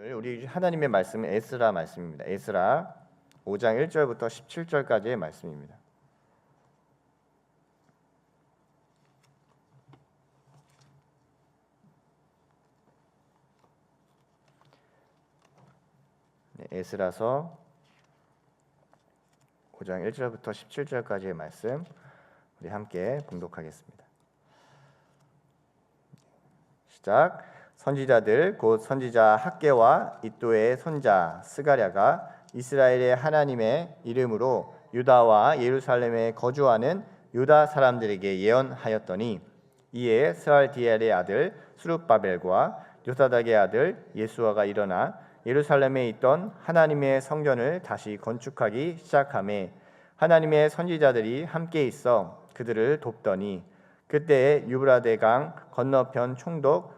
오늘 우리 하나님의 말씀은 에스라 말씀입니다. 에스라 5장 1절부터 17절까지의 말씀입니다. 네, 에스라서 5장 1절부터 17절까지의 말씀 우리 함께 봉독하겠습니다. 시작. 선지자들 곧 선지자 학계와 이또의 손자 스가랴가 이스라엘의 하나님의 이름으로 유다와 예루살렘에 거주하는 유다 사람들에게 예언하였더니 이에 스알디엘의 아들 수룹바벨과 요사닥의 아들 예수아가 일어나 예루살렘에 있던 하나님의 성전을 다시 건축하기 시작하매 하나님의 선지자들이 함께 있어 그들을 돕더니 그때에 유브라데 강 건너편 총독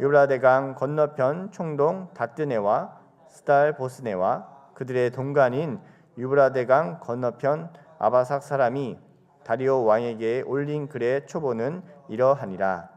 유브라데강 건너편 총동 다뜨네와 스달 보스네와 그들의 동간인 유브라데강 건너편 아바삭 사람이 다리오 왕에게 올린 글의 초보는 이러하니라.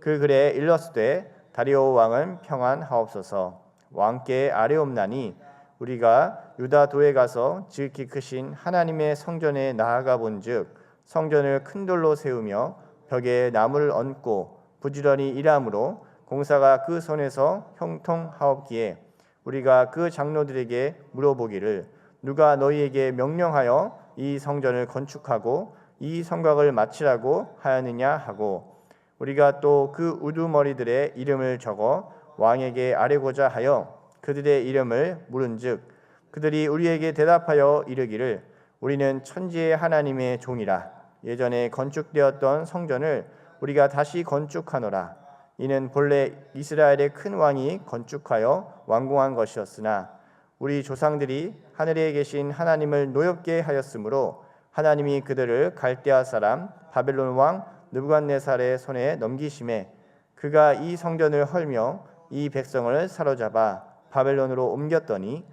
그 글에 일렀으되 다리오 왕은 평안하옵소서. 왕께 아뢰옵나니 우리가 유다 도에 가서 지극히 크신 하나님의 성전에 나아가 본즉 성전을 큰 돌로 세우며 벽에 나무를 얹고 부지런히 일함으로 공사가 그 손에서 형통하옵기에 우리가 그 장로들에게 물어보기를 누가 너희에게 명령하여 이 성전을 건축하고 이 성곽을 마치라고 하였느냐 하고 우리가 또 그 우두머리들의 이름을 적어 왕에게 아뢰고자 하여 그들의 이름을 물은즉 그들이 우리에게 대답하여 이르기를 우리는 천지의 하나님의 종이라. 예전에 건축되었던 성전을 우리가 다시 건축하노라 이는 본래 이스라엘의 큰 왕이 건축하여 완공한 것이었으나 우리 조상들이 하늘에 계신 하나님을 노엽게 하였으므로 하나님이 그들을 갈대아 사람 바벨론 왕 느부갓네살의 손에 넘기심에 그가 이 성전을 헐며 이 백성을 사로잡아 바벨론으로 옮겼더니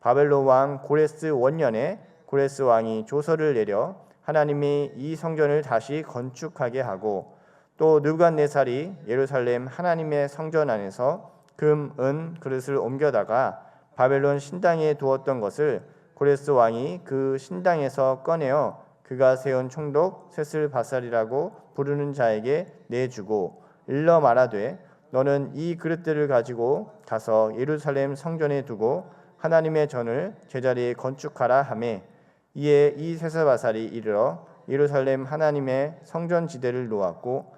바벨론 왕 고레스 원년에 고레스 왕이 조서를 내려 하나님이 이 성전을 다시 건축하게 하고 또 느부갓네살이 예루살렘 하나님의 성전 안에서 금, 은 그릇을 옮겨다가 바벨론 신당에 두었던 것을 고레스 왕이 그 신당에서 꺼내어 그가 세운 총독 세슬바살이라고 부르는 자에게 내주고 일러 말하되 너는 이 그릇들을 가지고 가서 예루살렘 성전에 두고 하나님의 전을 제자리에 건축하라 하매 이에 이 세사바살이 이르러 예루살렘 하나님의 성전 지대를 놓았고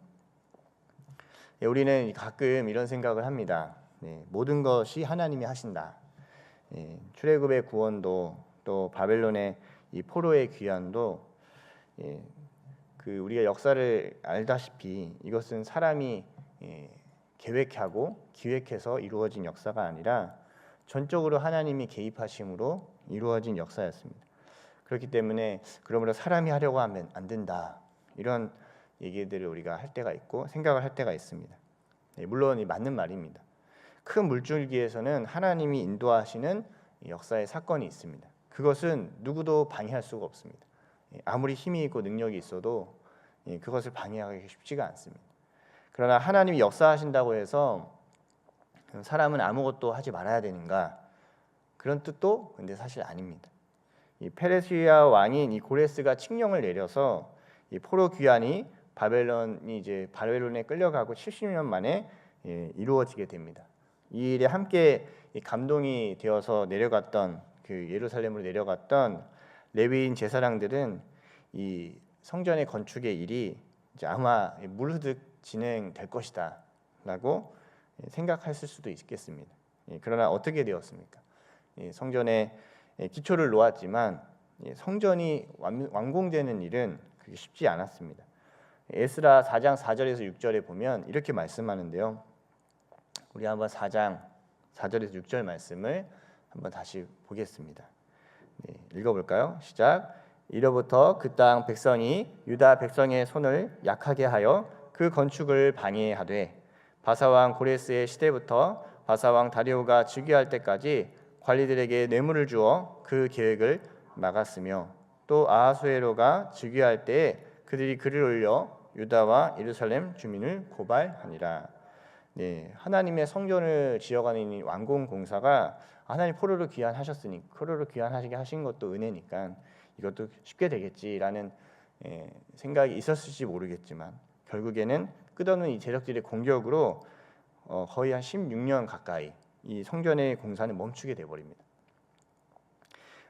예, 우리는 가끔 이런 생각을 합니다. 네, 모든 것이 하나님이 하신다. 예, 출애굽의 구원도 또 바벨론의 이 포로의 귀환도 예, 그 우리가 역사를 알다시피 이것은 사람이 예, 계획하고 기획해서 이루어진 역사가 아니라 전적으로 하나님이 개입하심으로 이루어진 역사였습니다. 그렇기 때문에 그러므로 사람이 하려고 하면 안 된다 이런 얘기들을 우리가 할 때가 있고 생각을 할 때가 있습니다. 네, 물론 맞는 말입니다. 큰 물줄기에서는 하나님이 인도하시는 역사의 사건이 있습니다. 그것은 누구도 방해할 수가 없습니다. 예, 아무리 힘이 있고 능력이 있어도 예, 그것을 방해하기 쉽지가 않습니다. 그러나 하나님이 역사하신다고 해서 사람은 아무것도 하지 말아야 되는가 그런 뜻도 근데 사실 아닙니다. 이 페르시아 왕인 이 고레스가 칙령을 내려서 이 포로 귀환이 바벨론이 이제 바벨론에 끌려가고 70년 만에 예, 이루어지게 됩니다. 이 일에 함께 감동이 되어서 내려갔던 그 예루살렘으로 내려갔던 레위인 제사장들은 이 성전의 건축의 일이 이제 아마 물흐득 진행될 것이다라고 생각했을 수도 있겠습니다. 예, 그러나 어떻게 되었습니까? 예, 성전의 예, 기초를 놓았지만 예, 성전이 완- 완공되는 일은 그게 쉽지 않았습니다. 에스라 4장 4절에서 6절에 보면 이렇게 말씀하는데요. 우리 한번 4장 4절에서 6절 말씀을 한번 다시 보겠습니다. 네, 읽어볼까요? 시작. 이로부터 그 땅 백성이 유다 백성의 손을 약하게 하여 그 건축을 방해하되 바사왕 고레스의 시대부터 바사왕 다리오가 즉위할 때까지 관리들에게 뇌물을 주어 그 계획을 막았으며 또 아하수에로가 즉위할 때에 그들이 글을 올려 유다와 예루살렘 주민을 고발하니라. 네, 하나님의 성전을 지어가는 이 완공 공사가 하나님 포로로 귀환하셨으니 포로로 귀환하시게 하신 것도 은혜니까 이것도 쉽게 되겠지라는 예, 생각이 있었을지 모르겠지만 결국에는 끝없는 이 제작진의 공격으로 어, 거의 한 16년 가까이 이 성전의 공사는 멈추게 돼 버립니다.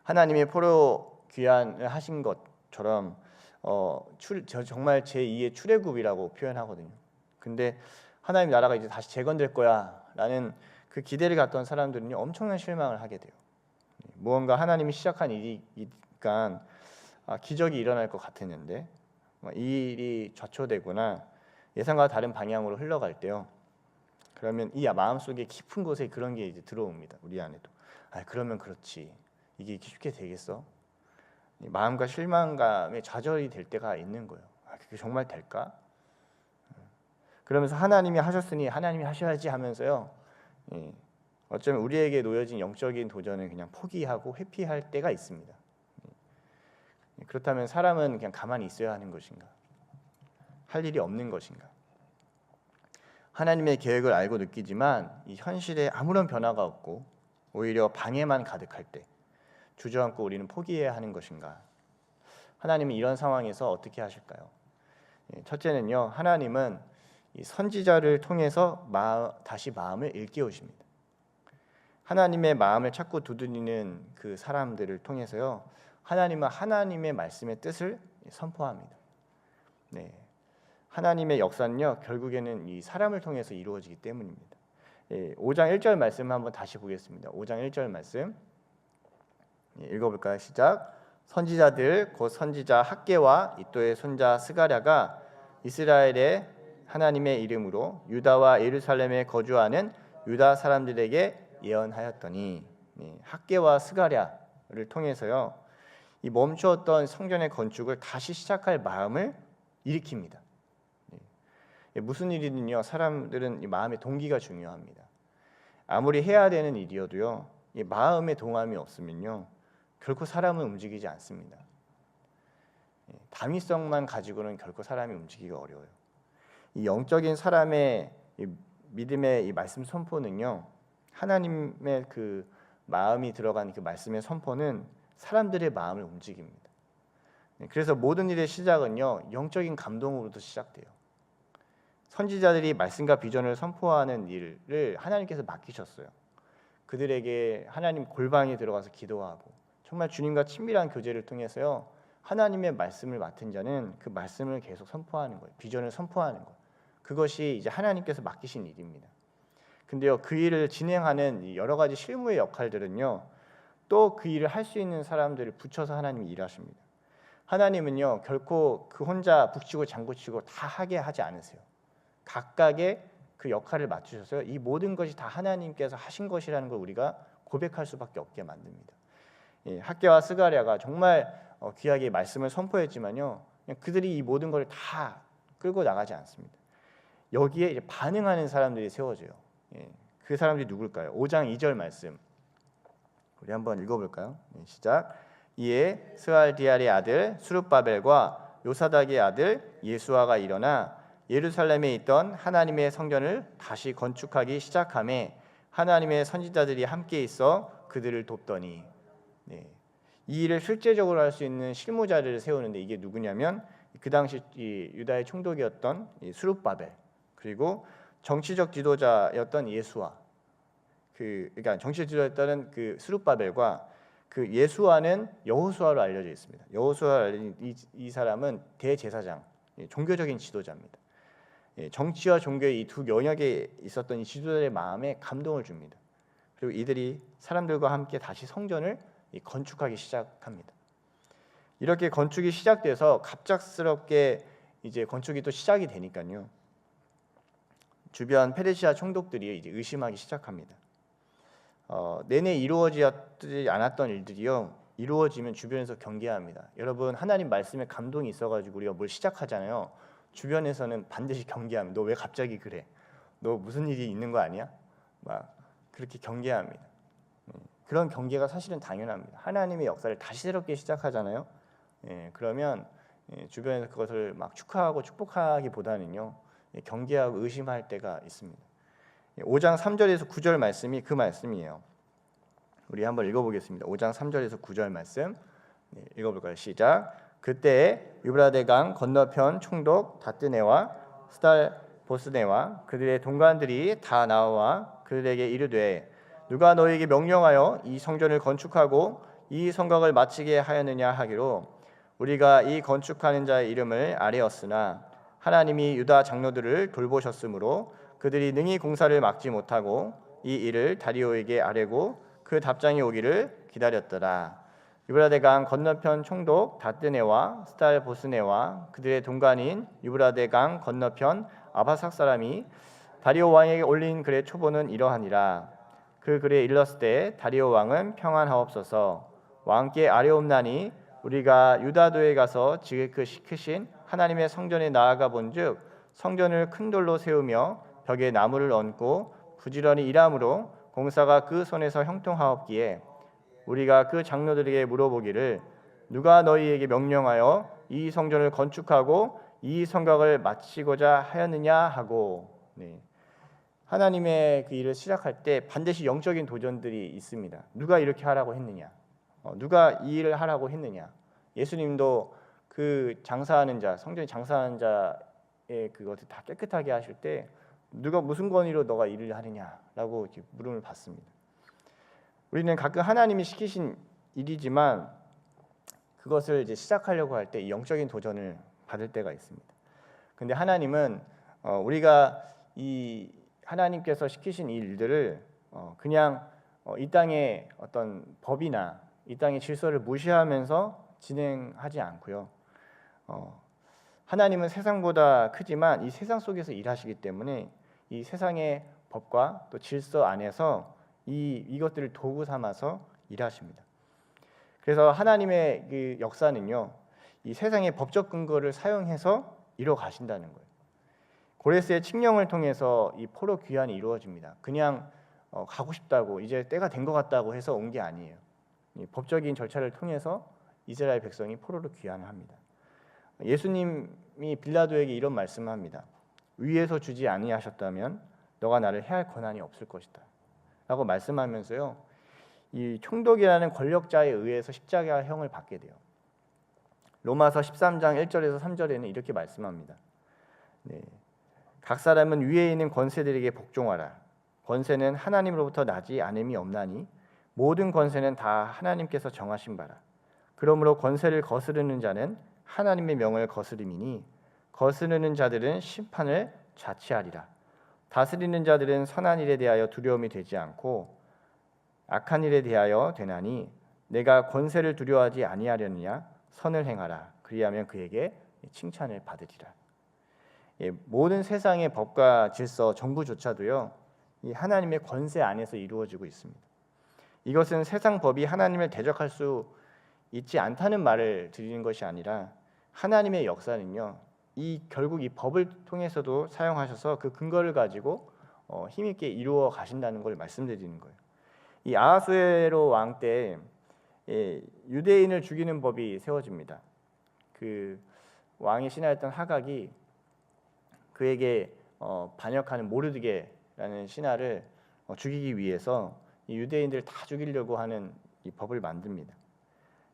하나님의 포로 귀환을 하신 것처럼 어, 출, 저 정말 제 2의 출애굽이라고 표현하거든요. 근데 하나님 나라가 이제 다시 재건될 거야라는 그 기대를 갖던 사람들은요 엄청난 실망을 하게 돼요. 무언가 하나님이 시작한 일이니까 아, 기적이 일어날 것 같았는데 뭐이 일이 좌초되거나 예상과 다른 방향으로 흘러갈 때요. 그러면 이 마음 속에 깊은 곳에 그런 게 이제 들어옵니다. 우리 안에도. 아 그러면 그렇지. 이게 쉽게 되겠어? 이 마음과 실망감에 좌절이 될 때가 있는 거예요. 아, 그게 정말 될까? 그러면서 하나님이 하셨으니 하나님이 하셔야지 하면서요. 예, 어쩌면 우리에게 놓여진 영적인 도전을 그냥 포기하고 회피할 때가 있습니다. 예, 그렇다면 사람은 그냥 가만히 있어야 하는 것인가? 할 일이 없는 것인가? 하나님의 계획을 알고 느끼지만 이 현실에 아무런 변화가 없고 오히려 방해만 가득할 때 주저앉고 우리는 포기해야 하는 것인가? 하나님은 이런 상황에서 어떻게 하실까요? 예, 첫째는요, 하나님은 이 선지자를 통해서 마, 다시 마음을 일깨우십니다. 하나님의 마음을 찾고 두드리는 그 사람들을 통해서요, 하나님은 하나님의 말씀의 뜻을 선포합니다. 네, 하나님의 역사는요, 결국에는 이 사람을 통해서 이루어지기 때문입니다. 예, 5장 1절 말씀 한번 다시 보겠습니다. 5장 1절 말씀 예, 읽어볼까요? 시작. 선지자들 곧 선지자 학계와 이또의 손자 스가랴가 이스라엘의 하나님의 이름으로 유다와 예루살렘에 거주하는 유다 사람들에게 예언하였더니 네, 학계와 스가랴를 통해서요 이 멈추었던 성전의 건축을 다시 시작할 마음을 일으킵니다. 네, 무슨 일이든요 사람들은 이 마음의 동기가 중요합니다. 아무리 해야 되는 일이어도요 이 마음의 동함이 없으면요 결코 사람은 움직이지 않습니다. 예, 당위성만 가지고는 결코 사람이 움직이기가 어려워요. 이 영적인 사람의 이 믿음의 이 말씀 선포는요 하나님의 그 마음이 들어간 그 말씀의 선포는 사람들의 마음을 움직입니다. 예, 그래서 모든 일의 시작은요 영적인 감동으로부터 시작돼요. 선지자들이 말씀과 비전을 선포하는 일을 하나님께서 맡기셨어요. 그들에게 하나님 골방에 들어가서 기도하고 정말 주님과 친밀한 교제를 통해서요 하나님의 말씀을 맡은 자는 그 말씀을 계속 선포하는 거예요. 비전을 선포하는 거. 그것이 이제 하나님께서 맡기신 일입니다. 근데요 그 일을 진행하는 이 여러 가지 실무의 역할들은요 또 그 일을 할 수 있는 사람들을 붙여서 하나님이 일하십니다. 하나님은요 결코 그 혼자 북치고 장구치고 다 하게 하지 않으세요. 각각의 그 역할을 맞추셔서요 이 모든 것이 다 하나님께서 하신 것이라는 걸 우리가 고백할 수밖에 없게 만듭니다. 예, 학계와 스가랴가 정말 어, 귀하게 말씀을 선포했지만요 그들이 이 모든 걸 다 끌고 나가지 않습니다. 여기에 반응하는 사람들이 세워져요. 예, 그 사람들이 누굴까요? 5장 2절 말씀 우리 한번 읽어볼까요? 예, 시작. 이에 스알디알의 아들 수룹바벨과 요사닥의 아들 예수아가 일어나 예루살렘에 있던 하나님의 성전을 다시 건축하기 시작함에 하나님의 선지자들이 함께 있어 그들을 돕더니 네. 이 일을 실제적으로 할 수 있는 실무자를 세우는데 이게 누구냐면 그 당시 이 유다의 총독이었던 이 수룹바벨 그리고 정치적 지도자였던 예수와 그 그러니까 정치 지도자였던 그 수룹바벨과 그 예수와는 여호수아로 알려져 있습니다. 여호수아 이, 이 사람은 대제사장, 예, 종교적인 지도자입니다. 예, 정치와 종교의 이 두 영역에 있었던 이 지도자의 마음에 감동을 줍니다. 그리고 이들이 사람들과 함께 다시 성전을 이 건축하기 시작합니다. 이렇게 건축이 시작돼서 갑작스럽게 이제 건축이 또 시작이 되니까요. 주변 페르시아 총독들이 이제 의심하기 시작합니다. 어, 내내 이루어지지 않았던 일들이요 이루어지면 주변에서 경계합니다. 여러분 하나님 말씀에 감동이 있어가지고 우리가 뭘 시작하잖아요. 주변에서는 반드시 경계합니다. 너 왜 갑자기 그래? 너 무슨 일이 있는 거 아니야? 막 그렇게 경계합니다. 음, 그런 경계가 사실은 당연합니다. 하나님의 역사를 다시 새롭게 시작하잖아요. 예, 그러면 예, 주변에서 그것을 막 축하하고 축복하기보다는요 예, 경계하고 의심할 때가 있습니다. 5장 3절에서 9절 말씀이 그 말씀이에요. 우리 한번 읽어보겠습니다. 5장 3절에서 9절 말씀 네, 읽어볼까요? 시작. 그때 유브라데강 건너편 총독 다뜨네와 스달 보스네와 그들의 동관들이 다 나와 그들에게 이르되 누가 너에게 명령하여 이 성전을 건축하고 이 성곽을 마치게 하였느냐 하기로 우리가 이 건축하는 자의 이름을 아뢰었으나 하나님이 유다 장로들을 돌보셨으므로 그들이 능히 공사를 막지 못하고 이 일을 다리오에게 아뢰고 그 답장이 오기를 기다렸더라. 유브라데강 건너편 총독 다뜨네와 스탈 보스네와 그들의 동관인 유브라데강 건너편 아바삭 사람이 다리오 왕에게 올린 글의 초보는 이러하니라. 그 글에 일렀을 때 다리오 왕은 평안하옵소서 왕께 아뢰옵나니 우리가 유다도에 가서 지극히 크신 하나님의 성전에 나아가 본즉 성전을 큰 돌로 세우며 벽에 나무를 얹고 부지런히 일함으로 공사가 그 손에서 형통하옵기에 우리가 그 장로들에게 물어보기를 누가 너희에게 명령하여 이 성전을 건축하고 이 성곽을 마치고자 하였느냐 하고 네. 하나님의 그 일을 시작할 때 반드시 영적인 도전들이 있습니다. 누가 이렇게 하라고 했느냐? 어, 누가 이 일을 하라고 했느냐? 예수님도 그 장사하는 자, 성전에 장사하는 자의 그것을 다 깨끗하게 하실 때 누가 무슨 권위로 너가 일을 하느냐라고 물음을 받습니다. 우리는 가끔 하나님이 시키신 일이지만 그것을 이제 시작하려고 할 때 영적인 도전을 받을 때가 있습니다. 근데 하나님은 어, 우리가 이 하나님께서 시키신 이 일들을 어, 그냥 어, 이 땅의 어떤 법이나 이 땅의 질서를 무시하면서 진행하지 않고요. 어, 하나님은 세상보다 크지만 이 세상 속에서 일하시기 때문에 이 세상의 법과 또 질서 안에서 이 이것들을 도구 삼아서 일하십니다. 그래서 하나님의 그 역사는요, 이 세상의 법적 근거를 사용해서 이뤄 가신다는 거예요. 고레스의 칙령을 통해서 이 포로 귀환이 이루어집니다. 그냥 어, 가고 싶다고 이제 때가 된 것 같다고 해서 온 게 아니에요. 법적인 절차를 통해서 이스라엘 백성이 포로로 귀환을 합니다. 예수님이 빌라도에게 이런 말씀을 합니다. 위에서 주지 아니하셨다면 너가 나를 해할 권한이 없을 것이다. 라고 말씀하면서요. 이 총독이라는 권력자에 의해서 십자가형을 받게 돼요. 로마서 13장 1절에서 3절에는 이렇게 말씀합니다. 네. 각 사람은 위에 있는 권세들에게 복종하라. 권세는 하나님으로부터 나지 않음이 없나니 모든 권세는 다 하나님께서 정하신 바라. 그러므로 권세를 거스르는 자는 하나님의 명을 거스름이니 거스르는 자들은 심판을 자치하리라. 다스리는 자들은 선한 일에 대하여 두려움이 되지 않고 악한 일에 대하여 되나니 내가 권세를 두려워하지 아니하려느냐 선을 행하라. 그리하면 그에게 칭찬을 받으리라. 예, 모든 세상의 법과 질서, 정부조차도요 이 하나님의 권세 안에서 이루어지고 있습니다. 이것은 세상 법이 하나님을 대적할 수 있지 않다는 말을 드리는 것이 아니라 하나님의 역사는요 이 결국 이 법을 통해서도 사용하셔서 그 근거를 가지고 어, 힘있게 이루어 가신다는 걸 말씀드리는 거예요. 이 아하수에로 왕때 예, 유대인을 죽이는 법이 세워집니다. 그 왕의 신하였던 하각이 그에게 어, 반역하는 모르드게라는 신하를 어, 죽이기 위해서 이 유대인들을 다 죽이려고 하는 이 법을 만듭니다.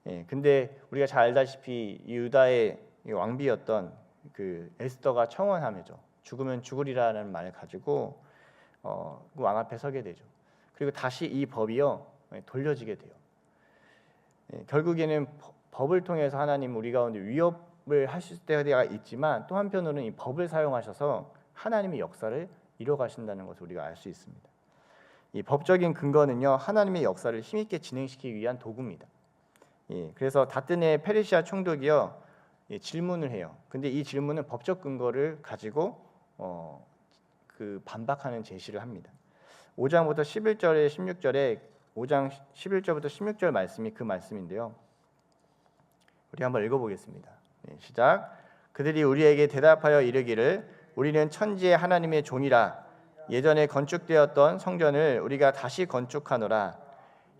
예, 근데 우리가 잘 알다시피 이 유다의 이 왕비였던 그 에스더가 청원하며죠. 죽으면 죽으리라는 말을 가지고 어, 그왕 앞에 서게 되죠. 그리고 다시 이 법이요 예, 돌려지게 돼요. 예, 결국에는 법- 법을 통해서 하나님 우리 가운데 위협 을 하실 때가 있지만 또 한편으로는 이 법을 사용하셔서 하나님의 역사를 이뤄가신다는 것을 우리가 알 수 있습니다. 이 법적인 근거는요 하나님의 역사를 힘있게 진행시키기 위한 도구입니다. 예, 그래서 다뜬의 페르시아 총독이요 예, 질문을 해요. 근데 이 질문은 법적 근거를 가지고 어, 그 반박하는 제시를 합니다. 5장부터 11절에 16절에 5장 11절부터 16절 말씀이 그 말씀인데요. 우리 한번 읽어보겠습니다. 네, 시작. 그들이 우리에게 대답하여 이르기를 우리는 천지의 하나님의 종이라 예전에 건축되었던 성전을 우리가 다시 건축하노라.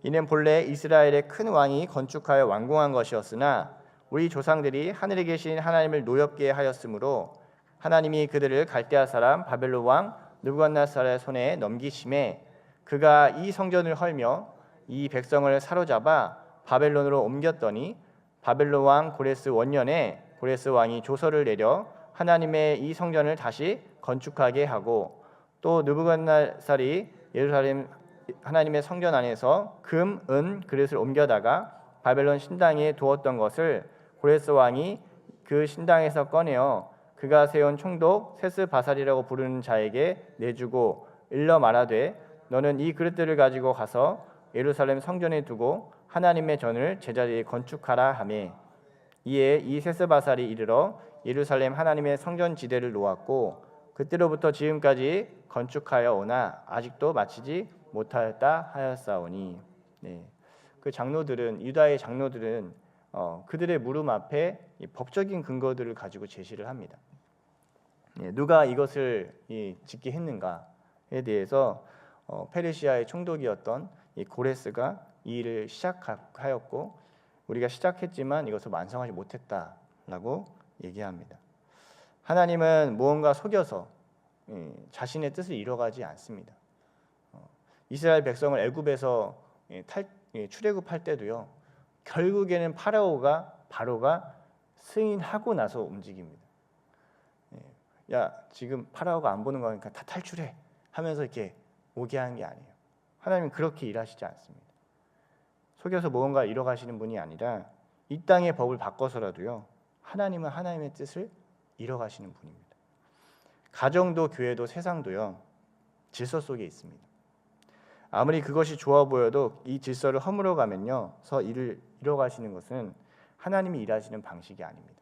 이는 본래 이스라엘의 큰 왕이 건축하여 완공한 것이었으나 우리 조상들이 하늘에 계신 하나님을 노엽게 하였으므로 하나님이 그들을 갈대아 사람 바벨론 왕 느부갓네살의 손에 넘기심에 그가 이 성전을 헐며 이 백성을 사로잡아 바벨론으로 옮겼더니 바벨론 왕 고레스 원년에 고레스 왕이 조서를 내려 하나님의 이 성전을 다시 건축하게 하고 또 느부갓네살이 예루살렘 하나님의 성전 안에서 금, 은, 그릇을 옮겨다가 바벨론 신당에 두었던 것을 고레스 왕이 그 신당에서 꺼내어 그가 세운 총독 세스 바살이라고 부르는 자에게 내주고 일러 말하되 너는 이 그릇들을 가지고 가서 예루살렘 성전에 두고 하나님의 전을 제자리에 건축하라 하매 이에 이 세스 바살이 이르러 예루살렘 하나님의 성전 지대를 놓았고 그때로부터 지금까지 건축하여 오나 아직도 마치지 못하였다 하였사오니 네. 그 장로들은 유다의 장로들은 어, 그들의 물음 앞에 이 법적인 근거들을 가지고 제시를 합니다. 예, 누가 이것을 이, 짓게 했는가에 대해서 어, 페르시아의 총독이었던 이 고레스가 이 일을 시작하였고 우리가 시작했지만 이것을 완성하지 못했다라고 얘기합니다. 하나님은 무언가 속여서 예, 자신의 뜻을 이뤄가지 않습니다. 어, 이스라엘 백성을 애굽에서 예, 탈 예, 출애굽할 때도요. 결국에는 파라오가 바로가 승인하고 나서 움직입니다. 예, 야 지금 파라오가 안 보는 거니까 다 탈출해 하면서 이렇게 오게 하는 게 아니에요. 하나님은 그렇게 일하시지 않습니다. 속여서 무언가 이뤄가시는 분이 아니라 이 땅의 법을 바꿔서라도요. 하나님은 하나님의 뜻을 이뤄가시는 분입니다. 가정도 교회도 세상도요. 질서 속에 있습니다. 아무리 그것이 좋아 보여도 이 질서를 허물어 가면요. 서 일을 이뤄가시는 것은 하나님이 일하시는 방식이 아닙니다.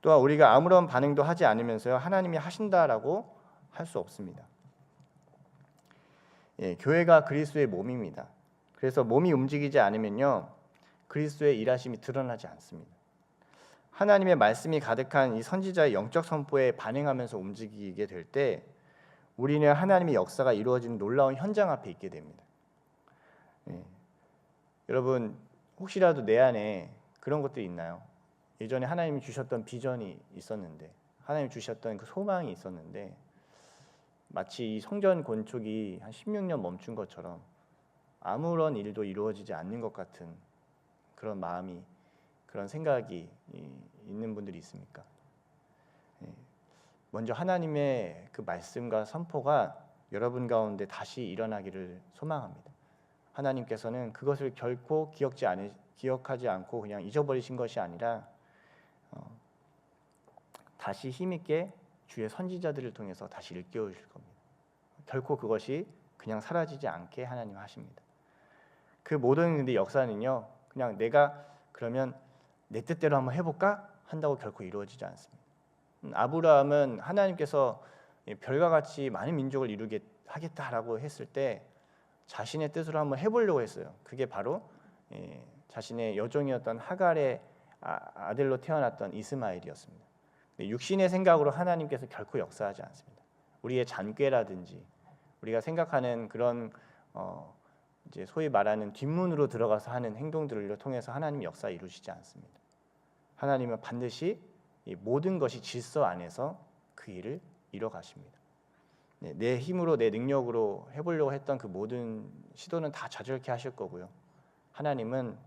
또한 우리가 아무런 반응도 하지 않으면서요. 하나님이 하신다라고 할 수 없습니다. 예, 교회가 그리스도의 몸입니다. 그래서 몸이 움직이지 않으면요. 그리스도의 일하심이 드러나지 않습니다. 하나님의 말씀이 가득한 이 선지자의 영적 선포에 반응하면서 움직이게 될 때 우리는 하나님의 역사가 이루어지는 놀라운 현장 앞에 있게 됩니다. 예. 여러분 혹시라도 내 안에 그런 것들이 있나요? 예전에 하나님이 주셨던 비전이 있었는데 하나님 주셨던 그 소망이 있었는데 마치 이 성전 건축이 한 16년 멈춘 것처럼 아무런 일도 이루어지지 않는 것 같은 그런 마음이 그런 생각이 있는 분들이 있습니까? 예. 먼저 하나님의 그 말씀과 선포가 여러분 가운데 다시 일어나기를 소망합니다. 하나님께서는 그것을 결코 기억지 않으, 기억하지 않고 그냥 잊어버리신 것이 아니라 어, 다시 힘있게 주의 선지자들을 통해서 다시 일깨우실 겁니다. 결코 그것이 그냥 사라지지 않게 하나님 하십니다. 그 모든 역사는요, 그냥 내가 그러면 내 뜻대로 한번 해볼까 한다고 결코 이루어지지 않습니다. 음, 아브라함은 하나님께서 별과 같이 많은 민족을 이루게 하겠다라고 했을 때 자신의 뜻으로 한번 해보려고 했어요. 그게 바로 예, 자신의 여종이었던 하갈의 아, 아들로 태어났던 이스마엘이었습니다. 육신의 생각으로 하나님께서 결코 역사하지 않습니다. 우리의 잔꾀라든지 우리가 생각하는 그런 어, 이제 소위 말하는 뒷문으로 들어가서 하는 행동들을 통해서 하나님 역사 이루시지 않습니다. 하나님은 반드시 이 모든 것이 질서 안에서 그 일을 이뤄 가십니다. 네, 내 힘으로 내 능력으로 해보려고 했던 그 모든 시도는 다 좌절케 하실 거고요. 하나님은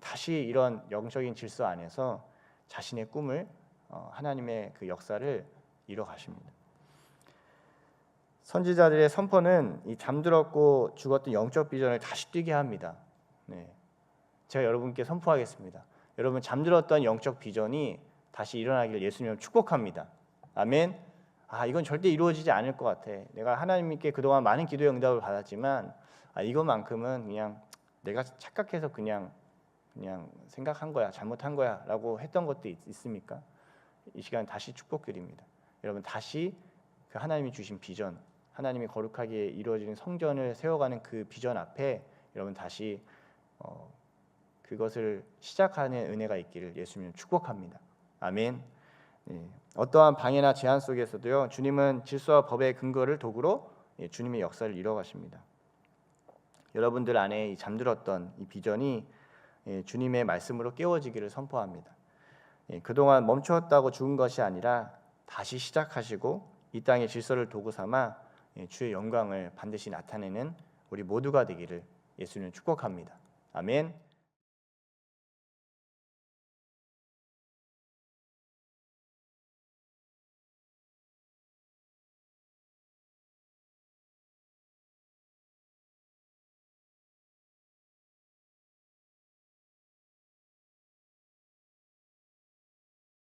다시 이런 영적인 질서 안에서 자신의 꿈을 어, 하나님의 그 역사를 이뤄 가십니다. 선지자들의 선포는 이 잠들었고 죽었던 영적 비전을 다시 뛰게 합니다. 네. 제가 여러분께 선포하겠습니다. 여러분 잠들었던 영적 비전이 다시 일어나기를 예수님을 축복합니다. 아멘. 아 이건 절대 이루어지지 않을 것 같아. 내가 하나님께 그동안 많은 기도의 응답을 받았지만 아 이것만큼은 그냥 내가 착각해서 그냥 그냥 생각한 거야, 잘못한 거야라고 했던 것도 있, 있습니까? 이 시간 다시 축복드립니다. 여러분 다시 그 하나님이 주신 비전, 하나님이 거룩하게 이루어지는 성전을 세워가는 그 비전 앞에 여러분 다시 어, 그것을 시작하는 은혜가 있기를 예수님 축복합니다. 아멘. 예, 어떠한 방해나 제한 속에서도요 주님은 질서와 법의 근거를 도구로 예, 주님의 역사를 이뤄가십니다. 여러분들 안에 이 잠들었던 이 비전이 예, 주님의 말씀으로 깨워지기를 선포합니다. 예, 그동안 멈추었다고 죽은 것이 아니라 다시 시작하시고 이 땅의 질서를 도구 삼아 예, 주의 영광을 반드시 나타내는 우리 모두가 되기를 예수님 축복합니다. 아멘.